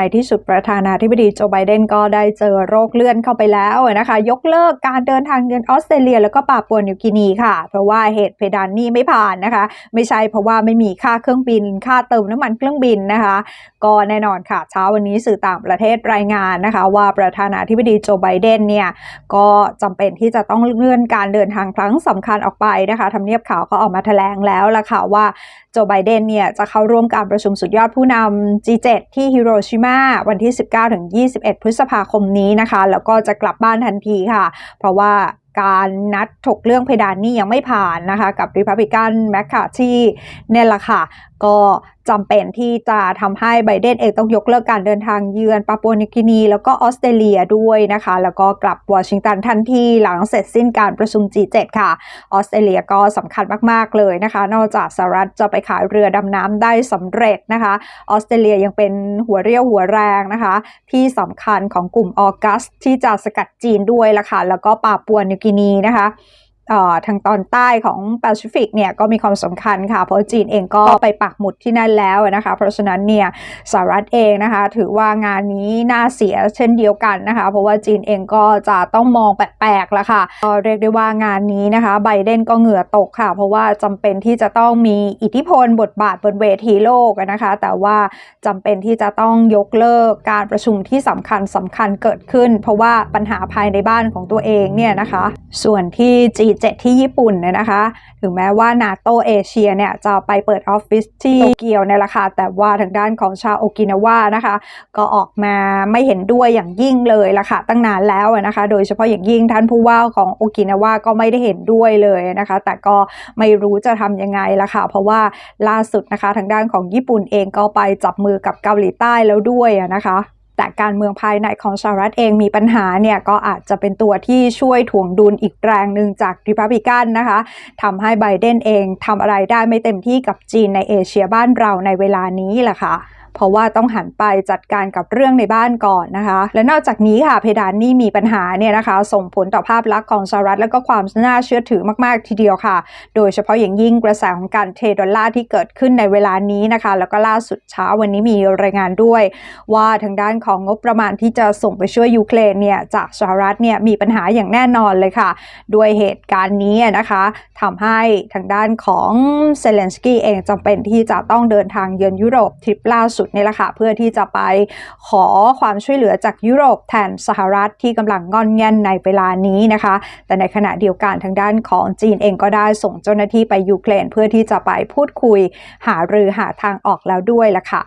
ในที่สุดประธานาธิบดีโจไบเดนก็ได้เจอโรคเลื่อนเข้าไปแล้วนะคะ ยกเลิกการเดินทางเยือนออสเตรเลีย แล้วก็ปาปัวนิวกินีค่ะ เพราะว่าเหตุเพดานนี้ไม่ผ่านนะคะ ไม่ใช่เพราะว่าไม่มีค่าเครื่องบิน ค่าเติมน้ำมันเครื่องบินนะคะ ก็แน่นอนค่ะเช้าวันนี้สื่อต่างประเทศรายงานนะคะ ว่าประธานาธิบดีโจไบเดนเนี่ยก็จำเป็นที่จะต้องเลื่อนการเดินทางครั้งสำคัญออกไปนะคะทำเนียบข่าวก็ออกมาแถลงแล้วล่ะค่ะว่าโจไบเดนเนี่ยจะเข้าร่วมการประชุมสุดยอดผู้นำ G7 ที่ฮิโรชิมาวันที่ 19-21 พฤษภาคมนี้นะคะ แล้วก็จะกลับบ้านทันทีค่ะ เพราะว่าการนัดถกเรื่องเพดานนี้ยังไม่ผ่านนะคะ กับริพับลิกันแมคคาที่เนี่ยแหละค่ะ ก็จำเป็นที่จะทำให้ไบเดนเองต้องยกเลิกการเดินทางเยือนปาปัวนิวกินี แล้วก็ออสเตรเลียด้วยนะคะ แล้วก็กลับวอชิงตันทันทีหลังเสร็จสิ้นการประชุม G7 ค่ะ ออสเตรเลียก็สำคัญมาก ๆ เลยนะคะ นอกจากสหรัฐจะไปขายเรือดำน้ำได้สำเร็จนะคะ ออสเตรเลียยังเป็นหัวเรี่ยวหัวแรงนะคะ ที่สำคัญของกลุ่มออกัสที่จะสกัดจีนด้วยละค่ะแล้วก็ปาปัวนิวกินีนะคะ ทางตอนใต้ของแปซิฟิกเนี่ยก็มีความสำคัญค่ะ เพราะจีนเองก็ไปปักหมุดที่นั่นแล้วนะคะ เพราะฉะนั้นเนี่ยสหรัฐเองนะคะ ถือว่างานนี้น่าเสียเช่นเดียวกันนะคะ เพราะว่าจีนเองก็จะต้องมองแปลกๆละค่ะก็เรียกได้ว่างานนี้นะคะไบเดนก็เหงื่อตกค่ะ เพราะว่าจำเป็นที่จะต้องมีอิทธิพลบทบาทบนเวทีโลกนะคะ แต่ว่าจำเป็นที่จะต้องยกเลิกการประชุมที่สำคัญสำคัญเกิดขึ้น เพราะว่าปัญหาภายในบ้านของตัวเองเนี่ยนะคะ ส่วนที่ G7 ที่ญี่ปุ่นเนี่ยนะคะ ถึงแม้ว่านาโตเอเชียเนี่ยจะไปเปิดออฟฟิศที่โตเกียวในราคาแต่ว่าทางด้านของชาวโอกินาวานะคะ ก็ออกมาไม่เห็นด้วยอย่างยิ่งเลยละค่ะตั้งนานแล้วนะคะ โดยเฉพาะอย่างยิ่งท่านผู้ว่าของโอกินาวาก็ไม่ได้เห็นด้วยเลยนะคะ แต่ก็ไม่รู้จะทำยังไงละค่ะ เพราะว่าล่าสุดนะคะทางด้านของญี่ปุ่นเองก็ไปจับมือกับเกาหลีใต้แล้วด้วยนะคะ แต่การเมืองภายในของสหรัฐเองมีปัญหาเนี่ยก็อาจจะเป็นตัวที่ช่วยถ่วงดุลอีกแรงหนึ่งจากริพับลิกันนะคะทำให้ไบเดนเองทำอะไรได้ไม่เต็มที่กับจีนในเอเชียบ้านเราในเวลานี้แหละค่ะ เพราะว่าต้องหันไปจัดการกับเรื่องในบ้านก่อนนะคะ และนอกจากนี้ค่ะเพดานนี้มีปัญหาเนี่ยนะคะ ส่งผลต่อภาพลักษณ์ของสหรัฐและก็ความน่าเชื่อถือมาก ๆ ทีเดียวค่ะ โดยเฉพาะอย่างยิ่งกระแสของการเทดอลลาร์ที่เกิดขึ้นในเวลานี้นะคะ แล้วก็ล่าสุดเช้าวันนี้มีรายงานด้วย ว่าทางด้านของงบประมาณที่จะส่งไปช่วยยูเครนเนี่ยจากสหรัฐเนี่ยมีปัญหาอย่างแน่นอนเลยค่ะ ด้วยเหตุการณ์นี้นะคะทำให้ทางด้านของเซเลนสกี้เองจำเป็นที่จะต้องเดินทางเยือนยุโรปทริปล่าสุดนี่แหละค่ะเพื่อที่จะไปขอความช่วยเหลือจากยุโรปแทนสหรัฐที่กำลังงอนแงนในเวลานี้นะคะ แต่ในขณะเดียวกันทางด้านของจีนเองก็ได้ส่งเจ้าหน้าที่ไปยูเครนเพื่อที่จะไปพูดคุยหารือหาทางออกแล้วด้วยล่ะค่ะ